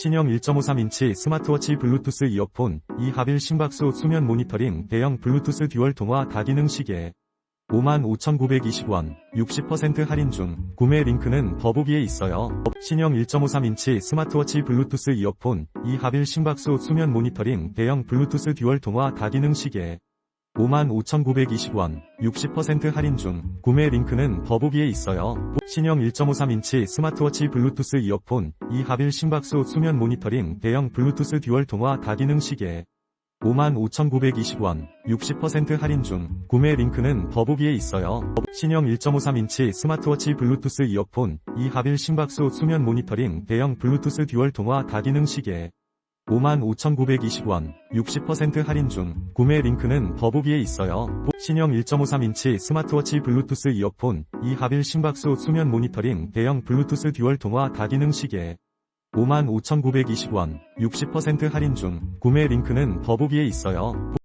신형 1.53인치 스마트워치 블루투스 이어폰, 이하빌 심박수 수면 모니터링 대형 블루투스 듀얼 통화 다기능 시계. 55,920원, 60% 할인 중, 구매 링크는 더보기에 있어요. 신형 1.53인치 스마트워치 블루투스 이어폰, 이하빌 심박수 수면 모니터링 대형 블루투스 듀얼 통화 다기능 시계 55,920원, 60% 할인 중, 구매 링크는 더보기에 있어요. 신형 1.53인치 스마트워치 블루투스 이어폰, 이하빌 심박수 수면 모니터링 대형 블루투스 듀얼 통화 다기능 시계 55,920원, 60% 할인 중, 구매 링크는 더보기에 있어요. 신형 1.53인치 스마트워치 블루투스 이어폰, 이하빌 심박수 수면 모니터링 대형 블루투스 듀얼 통화 다기능 시계 55,920원, 60% 할인 중, 구매 링크는 더보기에 있어요. 신형 1.53인치 스마트워치 블루투스 이어폰, 이하빌 심박수 수면 모니터링 대형 블루투스 듀얼 통화 다기능 시계 55,920원, 60% 할인 중, 구매 링크는 더보기에 있어요.